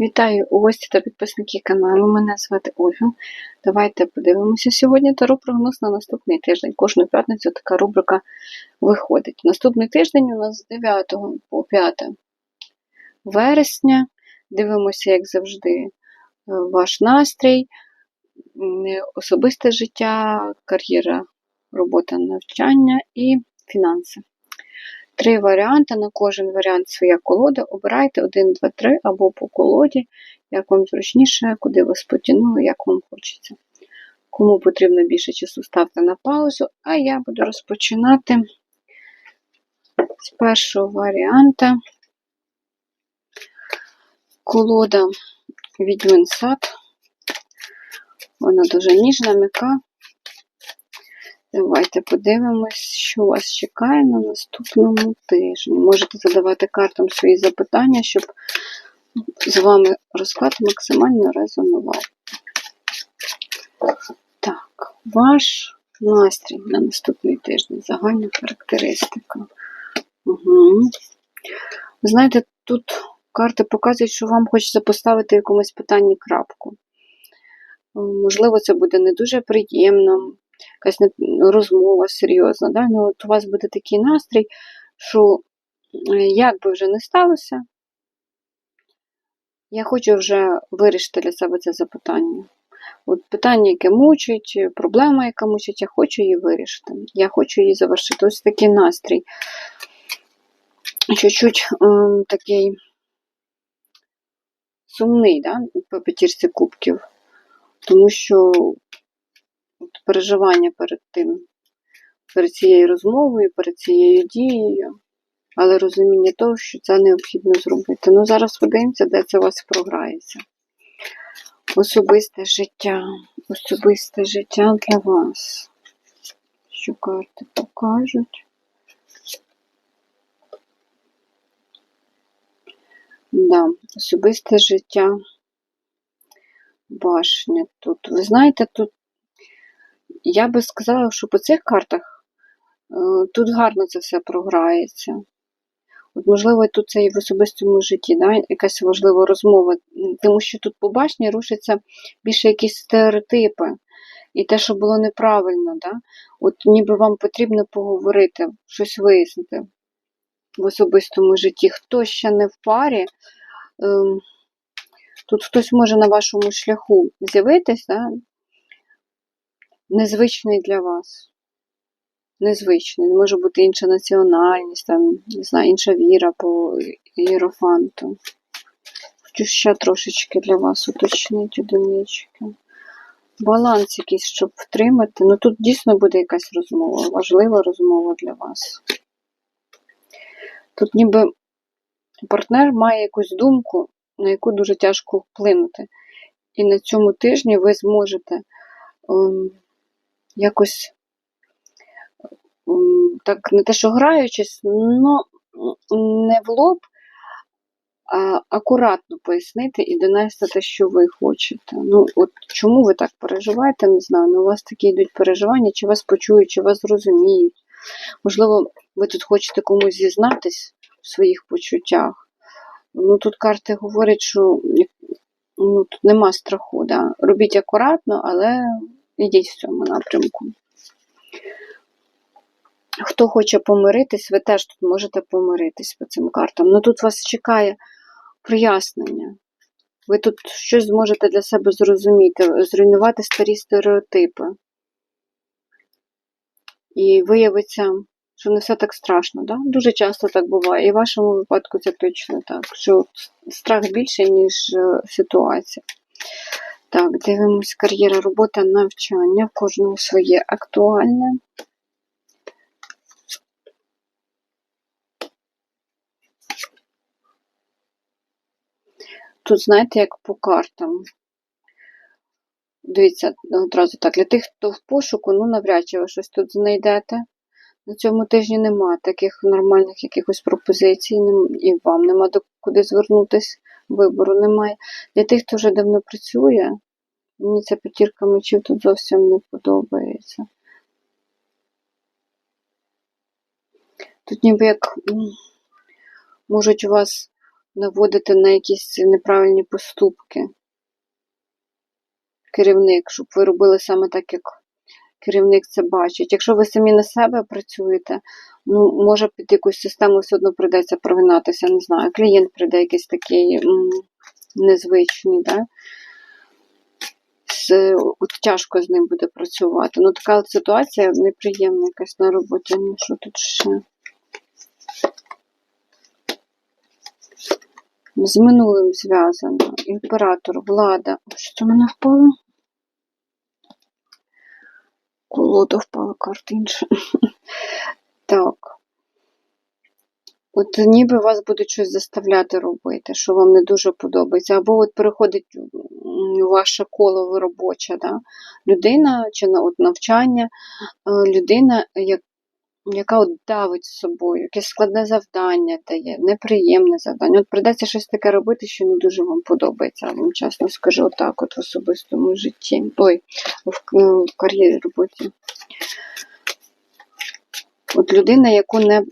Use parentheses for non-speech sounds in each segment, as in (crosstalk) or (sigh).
Вітаю гості та підписники каналу. Мене звати Ольга. Давайте подивимося сьогодні таро прогноз на наступний тиждень. Кожну п'ятницю така рубрика виходить. Наступний тиждень у нас з 9 по 5 вересня. Дивимося, як завжди, е, ваш настрій, особисте життя, кар'єра, робота, навчання і фінанси. Три варіанти, на кожен варіант своя колода. Обирайте 1, 2, 3 або по колоді, як вам зручніше, куди вас потягнуло, як вам хочеться. Кому потрібно більше часу, ставте на паузу, а я буду розпочинати з першого варіанта. Колода Відьмин сад. Вона дуже ніжна, м'яка. Давайте подивимось, що вас чекає на наступному тижні. Можете задавати картам свої запитання, щоб з вами розклад максимально резонував. Так, ваш настрій на наступний тиждень, загальна характеристика. Угу. Знаєте, тут карти показують, що вам хочеться поставити якомусь питанні крапку. Можливо, це буде не дуже приємно якась розмова серйозна. Да? Ну, от у вас буде такий настрій, що е, як би вже не сталося, я хочу вже вирішити для себе це запитання. От питання, яке мучить, проблема, яка мучить, я хочу її вирішити. Я хочу її завершити. Ось такий настрій. Чуть-чуть ем, такий сумний, да? по п'ятірці кубків. Тому що от переживання перед тим, перед цією розмовою, перед цією дією, але розуміння того, що це необхідно зробити. Ну, зараз подивимося, де це у вас програється. Особисте життя, особисте життя для вас. Що карти покажуть? Да, особисте життя. Башня тут. Ви знаєте, тут я би сказала, що по цих картах е, тут гарно це все програється. От, можливо, тут це і в особистому житті, да, якась важлива розмова, тому що тут по башні рушаться більше якісь стереотипи. І те, що було неправильно, да? от ніби вам потрібно поговорити, щось вияснити в особистому житті. Хто ще не в парі, ем, тут хтось може на вашому шляху з'явитись, да? Незвичний для вас. Незвичний. Може бути інша національність, там, не знаю, інша віра по іерофанту. Хочу ще трошечки для вас уточнити одинички. Баланс якийсь, щоб втримати. Ну тут дійсно буде якась розмова, важлива розмова для вас. Тут ніби партнер має якусь думку, на яку дуже тяжко вплинути. І на цьому тижні ви зможете ем, якось так не те, що граючись, но не в лоб, а акуратно пояснити і донести те, що ви хочете. Ну, от чому ви так переживаєте, не знаю. Ну, у вас такі йдуть переживання, чи вас почують, чи вас зрозуміють. Можливо, ви тут хочете комусь зізнатись в своїх почуттях. Ну, тут карти говорять, що ну, тут нема страху. Да? Робіть акуратно, але йдіть в цьому напрямку. Хто хоче помиритись, ви теж тут можете помиритись по цим картам. Ну тут вас чекає прояснення. Ви тут щось зможете для себе зрозуміти, зруйнувати старі стереотипи. І виявиться, що не все так страшно. Да? Дуже часто так буває. І в вашому випадку це точно так, що страх більше, ніж е, ситуація. Так, дивимось кар'єра, робота, навчання. В кожного своє актуальне. Тут, знаєте, як по картам. Дивіться, одразу так, для тих, хто в пошуку, ну навряд чи ви щось тут знайдете. На цьому тижні нема таких нормальних якихось пропозицій, і вам нема до куди звернутися, вибору немає. Для тих, хто вже давно працює, мені ця п'ятірка мечів тут зовсім не подобається. Тут ніби як можуть вас наводити на якісь неправильні поступки. Керівник, щоб ви робили саме так, як керівник це бачить. Якщо ви самі на себе працюєте, ну, може під якусь систему все одно прийдеться прогинатися, не знаю, клієнт прийде якийсь такий м, незвичний, да? З, от тяжко з ним буде працювати. Ну, така от ситуація неприємна якась на роботі. Ну, що тут ще? З минулим зв'язано. Імператор, влада. Що це мене впало? Колода впало карта інша. (laughs) Так. От ніби вас будуть щось заставляти робити, що вам не дуже подобається. Або от переходить ваше коло робоче, да? людина чи от навчання, людина, як, яка от давить з собою, якесь складне завдання дає, неприємне завдання. От придеться щось таке робити, що не дуже вам подобається. Я вам чесно скажу, отак, от в особистому житті. Ой, в, в кар'єрі роботі. От людина, яку не. е,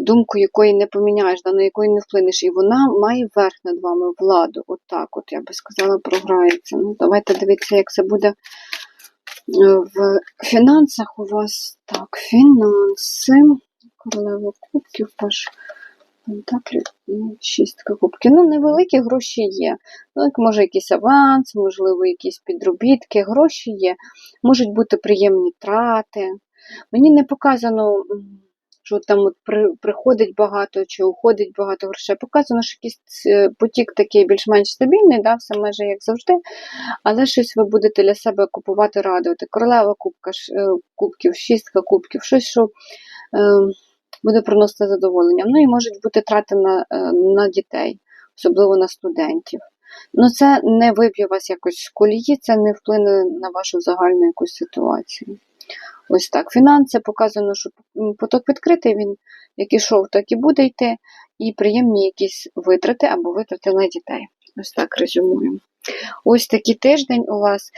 Думку якої не поміняєш, на якої не вплинеш, і вона має верх над вами владу. От от я би сказала, програється. Ну, давайте дивитися, як це буде в фінансах у вас. Так, фінанси, королева кубків, паш пентаклів і шістка кубків. Ну, невеликі гроші є. Ну, може якийсь аванс, можливо, якісь підробітки, гроші є. Можуть бути приємні трати. Мені не показано, що там от при, приходить багато чи уходить багато грошей. Показано, що якийсь е, потік такий більш-менш стабільний, да, все майже як завжди, але щось ви будете для себе купувати, радувати. Королева кубка, е, кубків, шістка кубків, щось, що е, буде приносити задоволення. Ну і можуть бути трати на, на дітей, особливо на студентів. Ну, це не виб'є вас якось з колії, це не вплине на вашу загальну якусь ситуацію. Ось так. Фінанси показано, що поток відкритий, він як ішов, так і буде йти, і приємні якісь витрати або витрати на дітей. Ось так резюмуємо. Ось такий тиждень у вас.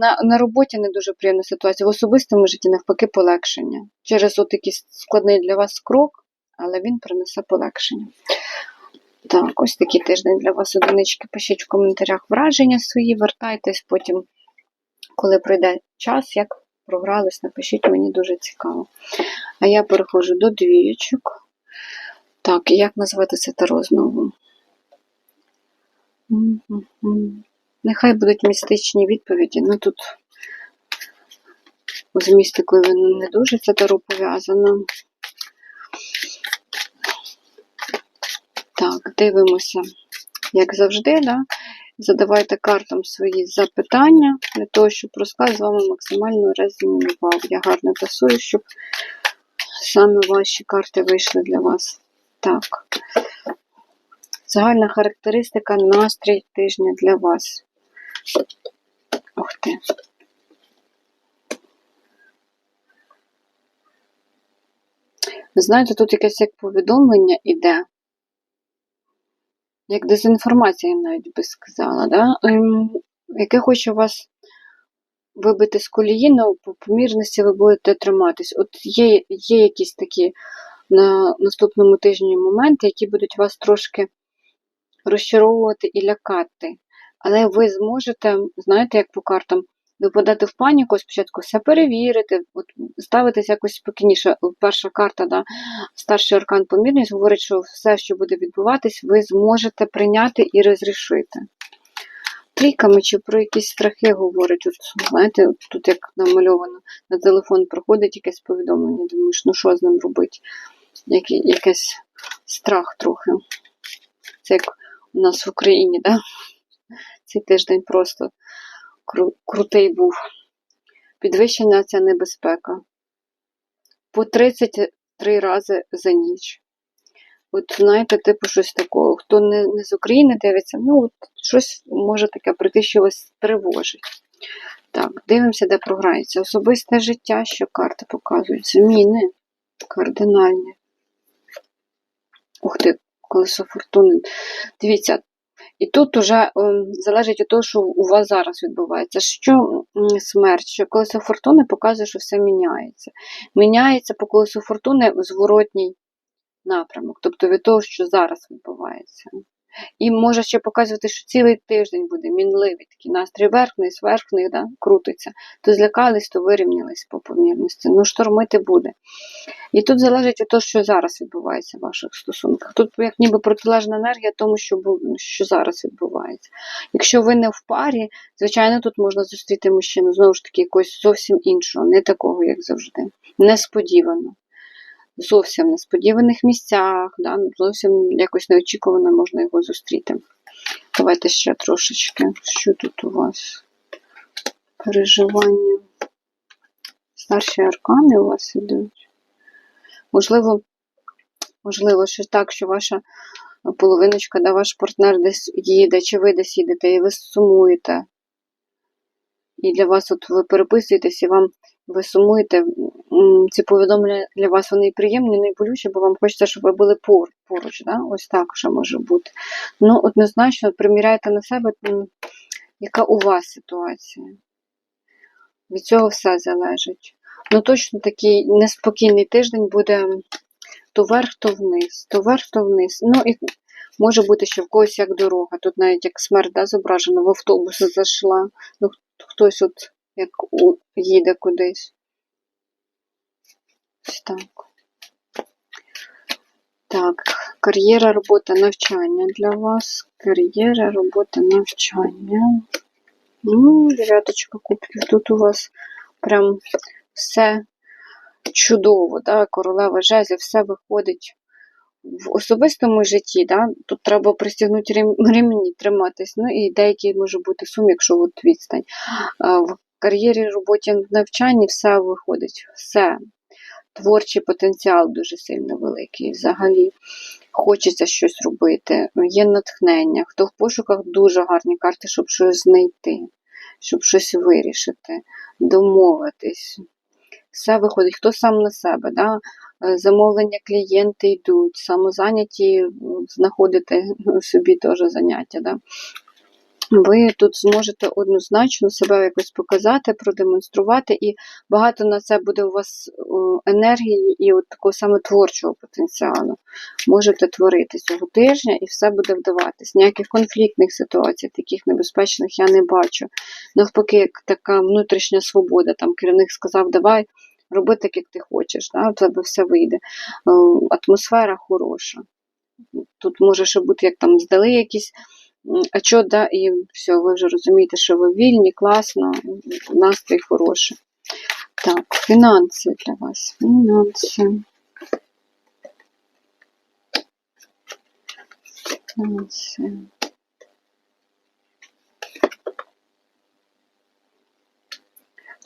На, на роботі не дуже приємна ситуація, в особистому житті навпаки полегшення. Через от такий складний для вас крок, але він принесе полегшення. Так, ось такий тиждень для вас одинички. Пишіть в коментарях враження свої, вертайтесь потім, коли пройде час, як програлись, напишіть, мені дуже цікаво. А я переходжу до двієчок. Так, як назвати це таро знову? Нехай будуть містичні відповіді. Ну тут з містикою не дуже це таро пов'язано. Так, дивимося, як завжди, да? Задавайте картам свої запитання для того, щоб розклад з вами максимально резонував. Я гарно тасую, щоб саме ваші карти вийшли для вас. Так. Загальна характеристика, настрій тижня для вас. Ух ти. Знаєте, тут якесь як повідомлення іде. Як дезінформація, я навіть би сказала, да? Ем, яке хоче вас вибити з колії, але по помірності ви будете триматись. От є, є якісь такі на наступному тижні моменти, які будуть вас трошки розчаровувати і лякати. Але ви зможете, знаєте, як по картам, випадати в паніку, спочатку все перевірити, от ставитись якось спокійніше. Перша карта, да, старший аркан помірність, говорить, що все, що буде відбуватись, ви зможете прийняти і розрішити. Трійка мечів про якісь страхи говорить. От, знаєте, тут як намальовано, на телефон приходить якесь повідомлення, думаєш, ну що з ним робити? Який, якийсь страх трохи. Це як у нас в Україні, да? Цей тиждень просто кру- крутий був. Підвищена ця небезпека. По 33 рази за ніч. От, знаєте, типу щось такого. Хто не, не з України дивиться, ну, от щось може таке прийти, що вас тривожить. Так, дивимося, де програється. Особисте життя, що карти показують. Зміни кардинальні. Ух ти, колесо фортуни. Дивіться, і тут уже ем, залежить від того, що у вас зараз відбувається. Що смерть, що колесо фортуни показує, що все міняється. Міняється по колесу фортуни зворотній напрямок, тобто від того, що зараз відбувається. І може ще показувати, що цілий тиждень буде мінливий такий настрій верх-вниз, верх-вниз, да, крутиться. То злякались, то вирівнялись по помірності. Ну, штормити буде. І тут залежить від того, що зараз відбувається в ваших стосунках. Тут як ніби протилежна енергія тому, що, що зараз відбувається. Якщо ви не в парі, звичайно, тут можна зустріти мужчину знову ж таки якогось зовсім іншого, не такого, як завжди. Несподівано. Зовсім несподіваних місцях, да? зовсім якось неочікувано можна його зустріти. Давайте ще трошечки. Що тут у вас? Переживання. Старші аркани у вас ідуть. Можливо, можливо, що так, що ваша половиночка, да, ваш партнер десь їде, чи ви десь їдете, і ви сумуєте. І для вас, от ви переписуєтесь, і вам ви сумуєте. Ці повідомлення для вас вони приємні, не болючі, бо вам хочеться, щоб ви були пор- поруч. Да? Ось так ще може бути. Ну, однозначно, приміряйте на себе, яка у вас ситуація. Від цього все залежить. Ну, точно такий неспокійний тиждень буде то вверх, то вниз, то вверх, то вниз. Ну і може бути, що в когось як дорога. Тут навіть як смерть да, зображена, в автобус зайшла. Ну, хтось от як їде кудись. Так. Так, кар'єра, робота, навчання для вас. Кар'єра, робота, навчання. Ну, дев'яточка кубків. Тут у вас прям все чудово, да? королева жезлів, все виходить в особистому житті, да? тут треба пристігнути рем- ремені, триматись. Ну і деякий може бути сум, якщо от відстань. В кар'єрі, роботі, в навчанні все виходить, все. Творчий потенціал дуже сильно великий. Взагалі хочеться щось робити, є натхнення. Хто в пошуках дуже гарні карти, щоб щось знайти, щоб щось вирішити, домовитись. Все виходить, хто сам на себе, да? Е, замовлення клієнти йдуть, самозайняті знаходити (laughs) собі теж заняття. Да? Ви тут зможете однозначно себе якось показати, продемонструвати, і багато на це буде у вас енергії і от такого саме творчого потенціалу. Можете творити цього тижня і все буде вдаватись. Ніяких конфліктних ситуацій, таких небезпечних я не бачу. Навпаки, як така внутрішня свобода. Там керівник сказав, давай. Роби так, як ти хочеш, да? в тебе все вийде. Атмосфера хороша. Тут може ще бути, як там здали якісь а що, да, і все, ви вже розумієте, що ви вільні, класно, настрій хороший. Так, фінанси для вас. Фінанси. Фінанси.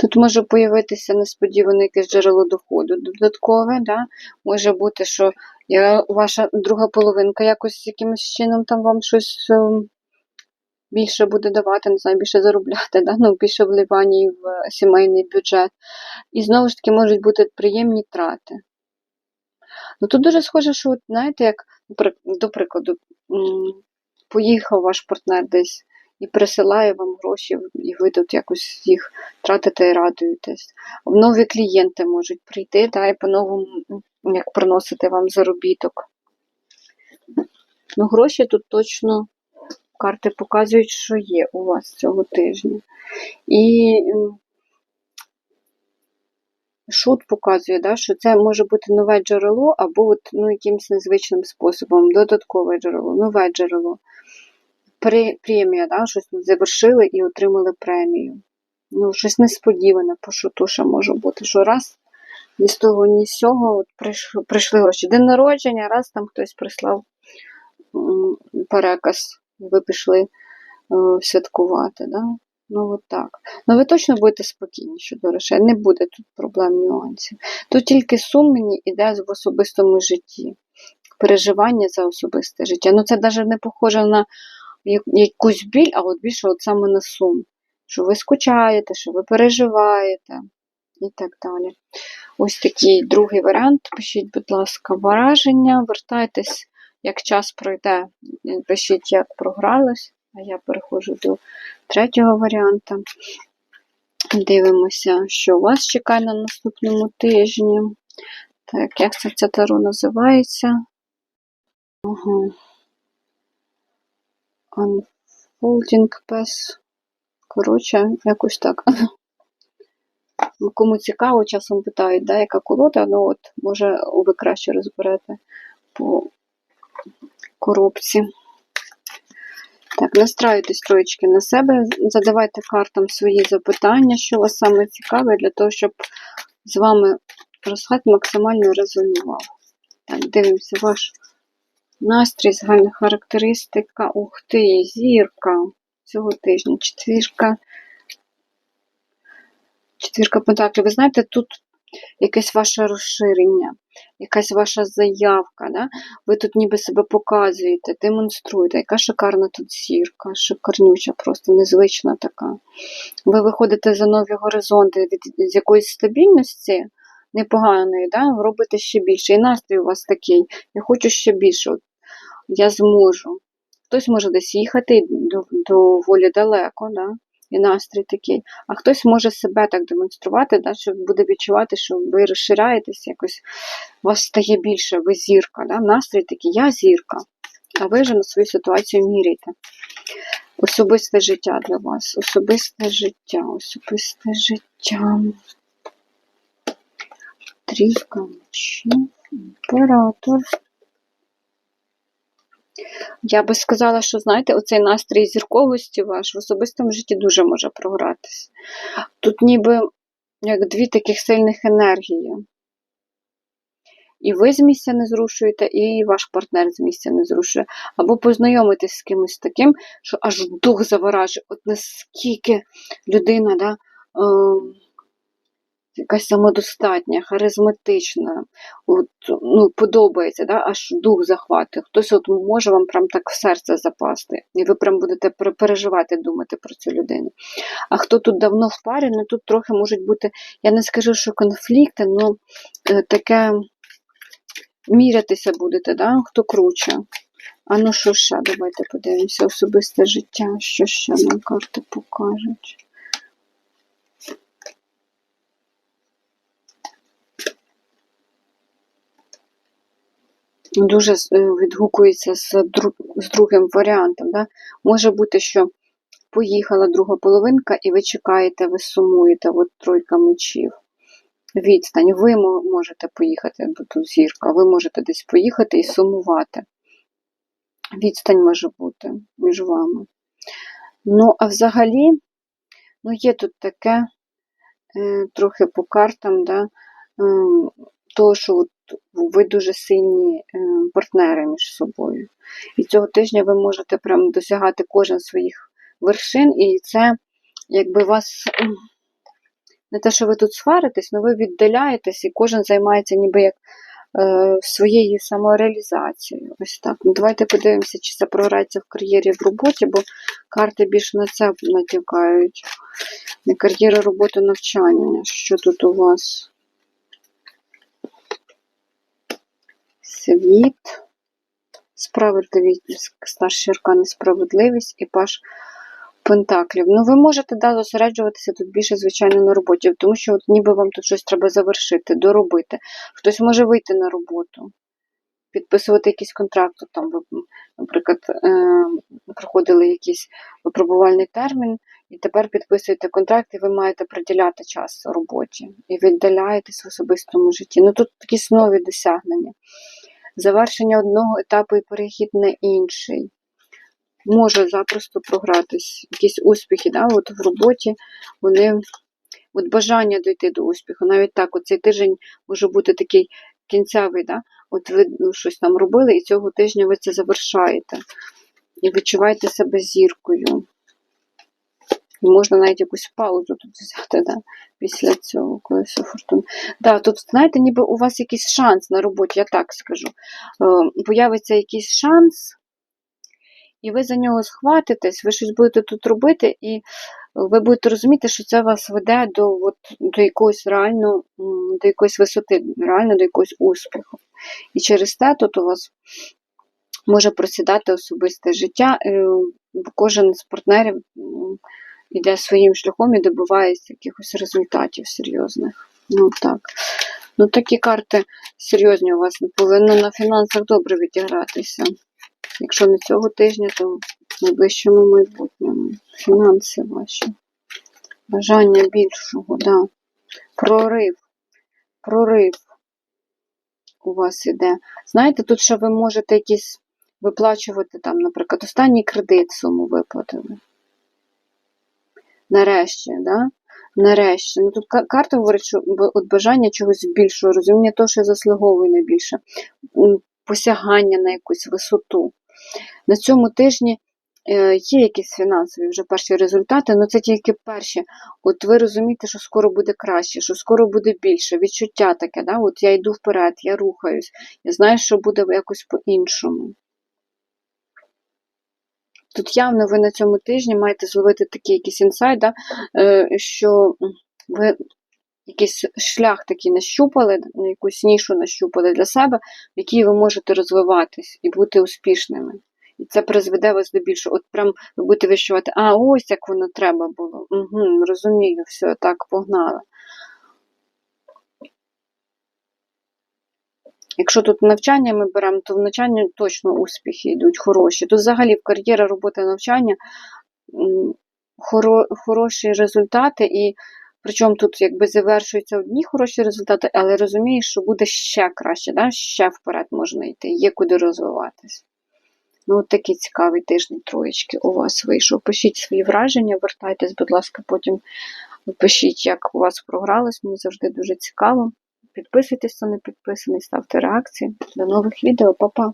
Тут може появитися несподіване якесь джерело доходу додаткове, да? може бути, що я, ваша друга половинка якось якимось чином там вам щось ем, більше буде давати, не знаю, більше заробляти, да? ну, більше вливання в сімейний бюджет. І знову ж таки можуть бути приємні трати. Ну тут дуже схоже, що, знаєте, як, до прикладу, поїхав ваш партнер десь і присилає вам гроші, і ви тут якось їх тратите і радуєтесь. Нові клієнти можуть прийти, да, і по-новому як приносити вам заробіток. Ну, гроші тут точно карти показують, що є у вас цього тижня. І шут показує, да, що це може бути нове джерело або от, ну, якимось незвичним способом, додаткове джерело, нове джерело. Премія, да, щось завершили і отримали премію. Ну, щось несподіване по шуту ще може бути, що раз ні з того, ні з сього от прийшли гроші. День народження, раз там хтось прислав переказ, ви пішли е, святкувати. Да? Ну, от так. Ну, ви точно будете спокійні щодо грошей, не буде тут проблем нюансів. Тут тільки сум мені іде в особистому житті, переживання за особисте життя. Ну, це навіть не похоже на якусь біль, а от більше от саме на сум. Що ви скучаєте, що ви переживаєте і так далі. Ось такий другий варіант. Пишіть, будь ласка, враження, вертайтесь, як час пройде, пишіть, як програлось. А я переходжу до третього варіанта. Дивимося, що вас чекає на наступному тижні. Так, як це ця таро називається? Ага. Unfolding Pass. Коротше, якось так. Кому цікаво, часом питають, да, яка колода, ну от, може, ви краще розберете по коробці. Так, настраюйтесь троєчки на себе, задавайте картам свої запитання, що вас саме цікаве, для того, щоб з вами розклад максимально резонував. Так, дивимося ваш настрій, загальна характеристика. Ух ти, зірка цього тижня, четвірка. Четвірка пентаклів. Ви знаєте, тут якесь ваше розширення, якась ваша заявка. Да? Ви тут ніби себе показуєте, демонструєте. Яка шикарна тут зірка, шикарнюча, просто незвична така. Ви виходите за нові горизонти від з якоїсь стабільності непоганої, да? робите ще більше. І настрій у вас такий. Я хочу ще більше. Я зможу. Хтось може десь їхати доволі далеко, да? І настрій такий. А хтось може себе так демонструвати, да? що буде відчувати, що ви розширяєтесь, якось у вас стає більше, ви зірка. Да? Настрій такий, я зірка. А ви вже на свою ситуацію міряєте. Особисте життя для вас. Особисте життя, особисте життя. Трійка мечів, імператор. Я би сказала, що, знаєте, оцей настрій зірковості ваш в особистому житті дуже може програтись. Тут ніби як дві таких сильних енергії. І ви з місця не зрушуєте, і ваш партнер з місця не зрушує. Або познайомитись з кимось таким, що аж дух заворажує. От наскільки людина, да, е, якась самодостатня, харизматична, от, ну, подобається, да, аж дух захватує. Хтось от може вам прям так в серце запасти, і ви прям будете переживати, думати про цю людину. А хто тут давно в парі, ну тут трохи можуть бути, я не скажу, що конфлікти, ну е, таке мірятися будете, да? хто круче. А ну що ще, давайте подивимося, особисте життя, що ще нам карти покажуть. Дуже е, відгукується з, з другим варіантом. Да? Може бути, що поїхала друга половинка, і ви чекаєте, ви сумуєте, от тройка мечів. Відстань. Ви можете поїхати, бо тут зірка, ви можете десь поїхати і сумувати. Відстань може бути між вами. Ну, а взагалі, ну, є тут таке, е, трохи по картам, да, ем, то, що от ви дуже сильні е, партнери між собою. І цього тижня ви можете прям досягати кожен своїх вершин, і це якби вас. Не те, що ви тут сваритесь, але ви віддаляєтесь, і кожен займається ніби як е, своєю самореалізацією. Ось так. Ну, давайте подивимося, чи це програється в кар'єрі в роботі, бо карти більш на це натякають. Не кар'єра, робота, навчання. Що тут у вас? Світ, справедливість, старші аркани, справедливість і паш пентаклів. Ну, ви можете да, зосереджуватися тут більше, звичайно, на роботі, тому що от ніби вам тут щось треба завершити, доробити. Хтось може вийти на роботу, підписувати якийсь контракт. Там ви, наприклад, е, проходили якийсь випробувальний термін, і тепер підписуєте контракт, і ви маєте приділяти час роботі і віддаляєтесь в особистому житті. Ну тут якісь нові досягнення. Завершення одного етапу і перехід на інший. Може запросто програтись. Якісь успіхи, да? от в роботі вони от бажання дойти до успіху. Навіть так, от цей тиждень може бути такий кінцевий, да? от ви ну, щось там робили, і цього тижня ви це завершаєте. І відчуваєте себе зіркою. І можна навіть якусь паузу тут взяти, да? після цього колесо фортуни. Да, тут, знаєте, ніби у вас якийсь шанс на роботі, я так скажу. Е, Появиться якийсь шанс, і ви за нього схватитесь, ви щось будете тут робити, і ви будете розуміти, що це вас веде до, от, до якоїсь реально, до якоїсь висоти, реально до якогось успіху. І через те тут у вас може просідати особисте життя. е, Кожен з партнерів йде своїм шляхом і добивається якихось результатів серйозних. Ну так. Ну, такі карти серйозні у вас повинно на фінансах добре відігратися. Якщо не цього тижня, то в найближчому майбутньому. Фінанси ваші. Бажання більшого, да. Прорив. Прорив у вас іде. Знаєте, тут ще ви можете якісь виплачувати там, наприклад, останній кредит суму виплатили. Нарешті, да? Нарешті. Ну тут карта говорить, що от бажання чогось більшого, розуміння того, що я заслуговую на більше, м, посягання на якусь висоту. На цьому тижні е, є якісь фінансові вже перші результати, але це тільки перші. От ви розумієте, що скоро буде краще, що скоро буде більше, відчуття таке, да? от я йду вперед, я рухаюсь, я знаю, що буде якось по-іншому. Тут явно ви на цьому тижні маєте зловити такий якийсь інсайт, да? е, що ви якийсь шлях такий нащупали, якусь нішу нащупали для себе, в якій ви можете розвиватись і бути успішними. І це призведе вас до більшого. От прям ви будете відчувати, а ось як воно треба було. Угу, розумію, все, так, погнали. Якщо тут навчання ми беремо, то в навчанні точно успіхи йдуть хороші. Тут взагалі в кар'єра, робота, навчання хоро, хороші результати, і причому тут якби завершуються одні хороші результати, але розумієш, що буде ще краще, да? ще вперед можна йти, є куди розвиватись. Ну, от такий цікавий тиждень троєчки у вас вийшов. Пишіть свої враження, вертайтесь, будь ласка, потім пишіть, як у вас програлось. Мені завжди дуже цікаво. Підписуйтесь, хто не підписаний, ставте реакції. До нових відео, Па-па!